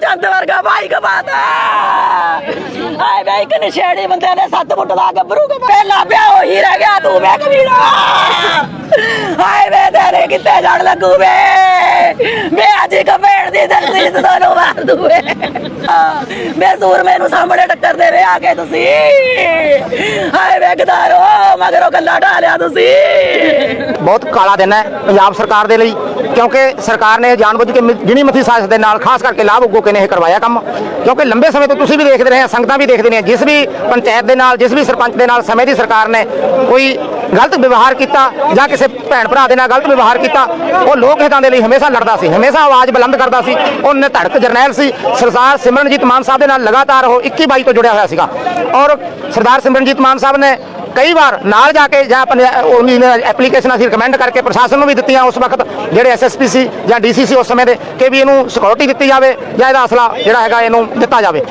ਚੰਦ ਵਰਗਾ ਭਾਈ ਕਮਾਤਾ ਹਾਏ ਵੇ, ਇੱਕ ਨਸ਼ੇੜੀ ਬੰਦੇ ਨੇ ਸੱਤ ਫੁੱਟ ਦਾ ਗੱਭਰੂ ਕਮਾ ਪਹਿਲਾ ਪਿਆ ਉਹੀ ਰਹਿ ਗਿਆ, ਤੂੰ ਵੇ ਕਬੀਰਾ। ਹਾਏ ਵੇ, ਤੇਰੇ ਕਿੱਥੇ ਜੜ ਲੱਗੂ ਵੇ। ਵੇ, ਅੱਜ ਕਪੇੜ ਦੀ ਦਰਦੀ ਤੇ ਤੁਹਾਨੂੰ ਮਾਰ ਦੂ ਮੈਂ ਸੂਰਮੇ ਨੂੰ ਸਾਹਮਣੇ ਟੱਕਰ ਦੇ ਰਹੇ ਆ ਕੇ ਤੁਸੀਂ। ਹਾਏ ਵੇ, ਗਦਾਰੋ, ਮਗਰੋਂ ਗੱਲਾਂ ਢਾਲਿਆ ਤੁਸੀਂ। ਬਹੁਤ ਕਾਲਾ ਦਿਨ ਹੈ ਪੰਜਾਬ ਸਰਕਾਰ ਦੇ ਲਈ। ਕਿਉਂਕਿ ਸਰਕਾਰ ਨੇ ਜਾਣਬੁੱਝ ਕੇ ਗਿਣੀ ਮਥੀ ਸਾਜ਼ਿਸ਼ ਦੇ ਨਾਲ, ਖਾਸ ਕਰਕੇ ਲਾਭ ਉਗੋਕੇ ਨੇ ਇਹ ਕਰਵਾਇਆ ਕੰਮ। ਕਿਉਂਕਿ ਲੰਬੇ ਸਮੇਂ ਤੋਂ ਤੁਸੀਂ ਵੀ ਦੇਖਦੇ ਰਹੇ ਹੋ ਸੰਗਤਾਂ ਵੀ ਦੇਖਦੇ ਨੇ ਜਿਸ ਵੀ ਪੰਚਾਇਤ ਦੇ ਨਾਲ, ਜਿਸ ਵੀ ਸਰਪੰਚ ਦੇ ਨਾਲ ਸਮੇਂ ਦੀ ਸਰਕਾਰ ਨੇ ਕੋਈ ਗਲਤ ਵਿਵਹਾਰ ਕੀਤਾ ਜਾਂ ਕਿਸੇ ਭੈਣ ਭਰਾ ਦੇ ਨਾਲ ਗਲਤ ਵਿਵਹਾਰ ਕੀਤਾ, ਉਹ ਲੋਕ ਹਿੱਤਾਂ ਦੇ ਲਈ ਹਮੇਸ਼ਾ ਲੜਦਾ ਸੀ, ਹਮੇਸ਼ਾ ਆਵਾਜ਼ ਬੁਲੰਦ ਕਰਦਾ ਸੀ। ਉਹ ਨਿਧੜਕ ਜਰਨੈਲ ਸੀ। ਸਰਦਾਰ ਸਿਮਰਨਜੀਤ ਮਾਨ ਸਾਹਿਬ ਦੇ ਨਾਲ ਲਗਾਤਾਰ ਉਹ 21 22 ਤੋਂ ਜੁੜਿਆ ਹੋਇਆ ਸੀਗਾ। ਔਰ ਸਰਦਾਰ ਸਿਮਰਨਜੀਤ ਮਾਨ ਸਾਹਿਬ ਨੇ ਕਈ ਵਾਰ ਨਾਲ ਜਾ ਕੇ ਜਾਂ ਆਪਣੇ ਉਹਨੀ ਐਪਲੀਕੇਸ਼ਨ ਅਸੀਂ ਰਿਕਮੈਂਡ ਕਰਕੇ ਪ੍ਰਸ਼ਾਸਨ ਨੂੰ ਵੀ ਦਿੱਤੀਆਂ ਉਸ ਵਕਤ, ਜਿਹੜੇ ਐਸਐਸਪੀ ਸੀ ਜਾਂ ਡੀਸੀ ਸੀ ਉਸ ਸਮੇਂ ਦੇ, ਕਿ ਵੀ ਇਹਨੂੰ ਸਿਕਿਉਰਿਟੀ ਦਿੱਤੀ ਜਾਵੇ ਜਾਂ ਇਹਦਾ ਅਸਲਾ ਜਿਹੜਾ ਹੈਗਾ ਇਹਨੂੰ ਦਿੱਤਾ ਜਾਵੇ।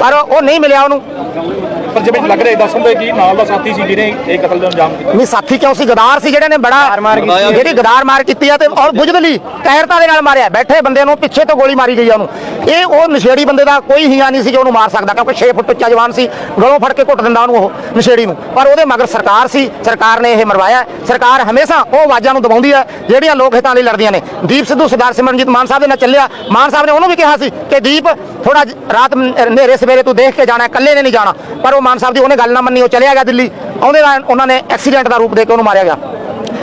ਪਰ ਉਹ ਨਹੀਂ ਮਿਲਿਆ ਉਹਨੂੰ। ਪਰ ਜਿਵੇਂ ਲੱਗ ਰਿਹਾ ਦੱਸਣ ਦੇ ਕੀ ਨਾਲ ਦਾ ਸਾਥੀ ਸੀ ਜਿਹਨੇ ਇਹ ਕਤਲ ਨੂੰ ਅੰਜਾਮ ਦਿੱਤਾ ਨਹੀਂ ਸਾਥੀ ਕਿਉਂ ਸੀ? ਗਦਾਰ ਸੀ ਜਿਹੜੇ ਨੇ ਬੜਾ ਜਿਹੜੀ ਗਦਾਰ ਮਾਰ ਕੀਤੀ ਆ ਤੇ ਔਰ ਬੁਝਦਲੀ ਕਾਇਰਤਾ ਦੇ ਨਾਲ ਮਾਰਿਆ। ਬੈਠੇ ਬੰਦੇ ਨੂੰ ਪਿੱਛੇ ਤੋਂ ਗੋਲੀ ਮਾਰੀ ਗਈ ਆ ਉਹਨੂੰ। ਇਹ ਉਹ ਨਸ਼ੇੜੀ ਬੰਦੇ ਦਾ ਕੋਈ ਹੀਆ ਨਹੀਂ ਸੀ ਕਿ ਉਹਨੂੰ ਮਾਰ ਸਕਦਾ ਕਿਉਂਕਿ 6 ਫੁੱਟ ਉੱਚਾ ਜਵਾਨ ਸੀ ਗਲੋਂ ਫੜ ਕੇ ਘੁੱਟ ਦਿੰਦਾ ਉਹਨੂੰ ਉਹ ਨਸ਼ੇੜੀ ਨੂੰ। ਪਰ ਉਹਦੇ ਮਗਰ ਸਰਕਾਰ ਸੀ ਸਰਕਾਰ ਨੇ ਇਹ ਮਰਵਾਇਆ। ਸਰਕਾਰ ਹਮੇਸ਼ਾ ਉਹ ਆਵਾਜ਼ਾਂ ਨੂੰ ਦਬਾਉਂਦੀ ਹੈ ਜਿਹੜੀਆਂ ਲੋਕ ਹਿੱਤਾਂ ਲਈ ਲੜਦੀਆਂ ਨੇ। ਦੀਪ ਸਿੱਧੂ ਸਰਦਾਰ ਸਿਮਰਨਜੀਤ ਮਾਨ ਸਾਹਿਬ ਦੇ ਨਾਲ ਚੱਲਿਆ। ਮਾਨ ਸਾਹਿਬ ਨੇ ਉਹਨੂੰ ਵੀ ਕਿਹਾ ਸੀ ਕਿ ਦੀਪ ਥੋੜਾ ਰਾਤ ਹਨੇਰੇ ਸਵੇਰੇ ਤੂੰ ਦੇਖ ਕੇ ਜਾਣਾ ਇਕੱਲੇ ਨੇ ਨਹੀਂ ਜਾਣਾ। ਪਰ ਉਹ ਮਾਨ ਸਾਹਿਬ ਦੀ ਉਹਨੇ ਗੱਲ ਨਾ ਮੰਨੀ, ਉਹ ਚਲਿਆ ਗਿਆ ਦਿੱਲੀ। ਉਹਦੇ ਨਾਲ ਉਹਨਾਂ ਨੇ ਐਕਸੀਡੈਂਟ ਦਾ ਰੂਪ ਦੇ ਕੇ ਉਹਨੂੰ ਮਾਰਿਆ ਗਿਆ।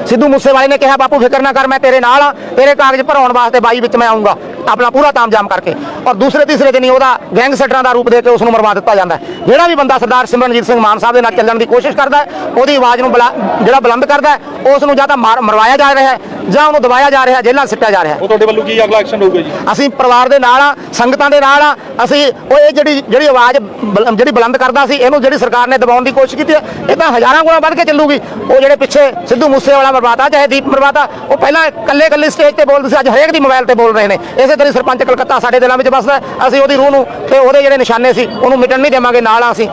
ਸਿੱਧੂ ਮੂਸੇਵਾਲੇ ਨੇ ਕਿਹਾ, ਬਾਪੂ, ਫਿਕਰ ਨਾ ਕਰ, ਮੈਂ ਤੇਰੇ ਨਾਲ ਆ ਤੇਰੇ ਕਾਗਜ਼ ਭਰਾਉਣ ਵਾਸਤੇ ਬਾਈ ਵਿੱਚ ਮੈਂ ਆਉਂਗਾ ਆਪਣਾ ਪੂਰਾ ਤਾਮਜਾਮ ਕਰਕੇ ਔਰ ਦੂਸਰੇ ਤੀਸਰੇ ਦਿਨ ਹੀ ਉਹਦਾ ਗੈਂਗਸਟਰਾਂ ਦਾ ਰੂਪ ਦੇ ਕੇ ਉਸ ਨੂੰ ਮਰਵਾ ਦਿੱਤਾ ਜਾਂਦਾ ਜਿਹੜਾ ਵੀ ਬੰਦਾ ਸਰਦਾਰ ਸਿਮਰਨਜੀਤ ਸਿੰਘ ਮਾਨ ਸਾਹਿਬ ਦੇ ਨਾਲ ਚੱਲਣ ਦੀ ਕੋਸ਼ਿਸ਼ ਕਰਦਾ ਉਹਦੀ ਆਵਾਜ਼ ਨੂੰ ਜਿਹੜਾ ਬੁਲੰਦ ਕਰਦਾ ਉਸ ਨੂੰ ਜਾਂ ਤਾਂ ਮਾਰ- ਮਰਵਾਇਆ ਜਾ ਰਿਹਾ ਹੈ ਜਾਂ ਉਹਨੂੰ ਦਬਾਇਆ ਜਾ ਰਿਹਾ ਜੇਲ੍ਹਾਂ ਸਿੱਟਿਆ ਜਾ ਰਿਹਾ ਉਹ ਤੁਹਾਡੇ ਵੱਲੋਂ ਕੀ ਅਗਲਾ ਐਕਸ਼ਨ ਹੋਊਗਾ ਜੀ? ਅਸੀਂ ਪਰਿਵਾਰ ਦੇ ਨਾਲ ਆ ਸੰਗਤਾਂ ਦੇ ਨਾਲ ਆ ਅਸੀਂ ਉਹ ਇਹ ਜਿਹੜੀ ਜਿਹੜੀ ਆਵਾਜ਼ ਜਿਹੜੀ ਬੁਲੰਦ ਕਰਦਾ ਸੀ ਇਹਨੂੰ ਜਿਹੜੀ ਸਰਕਾਰ ਨੇ ਦਬਾਉਣ ਦੀ ਕੋਸ਼ਿਸ਼ ਕੀਤੀ ਹੈ ਇਹ ਤਾਂ ਹਜ਼ਾਰਾਂ ਗੁਣਾ ਵੱਧ ਕੇ ਚੱਲੂਗੀ। ਉਹ ਜਿਹੜੇ ਪਿੱਛੇ ਸਿੱਧੂ ਮੂਸੇ ਵਾਲਾ ਮਰਵਾਤਾ ਚਾਹੇ ਦੀਪ ਮਰਵਾਤਾ ਉਹ ਪਹਿਲਾਂ ਇਕੱਲੇ ਇਕੱਲੇ ਸਟੇਜ ਤੇ ਬੋਲਦੇ ਸੀ ਅੱਜ ਹਰੇਕ ਦੀ ਮੋਬਾਈਲ ਤੇ ਬੋਲ ਰਹੇ ਨੇ। ਇਸੇ ਤਰ੍ਹਾਂ ਸਰਪੰਚ ਕਲਕੱਤਾ ਸਾਡੇ ਦਿਲਾਂ ਵਿੱਚ ਵੱਸਦਾ ਅਸੀਂ ਉਹਦੀ ਰੂਹ ਨੂੰ ਤੇ ਉਹਦੇ ਜਿਹੜੇ ਨਿਸ਼ਾਨੇ ਸੀ, ਉਹਨੂੰ ਮਿਟਣ ਨਹੀਂ ਦੇਵਾਂਗੇ, ਨਾਲ ਆ ਅਸੀਂ।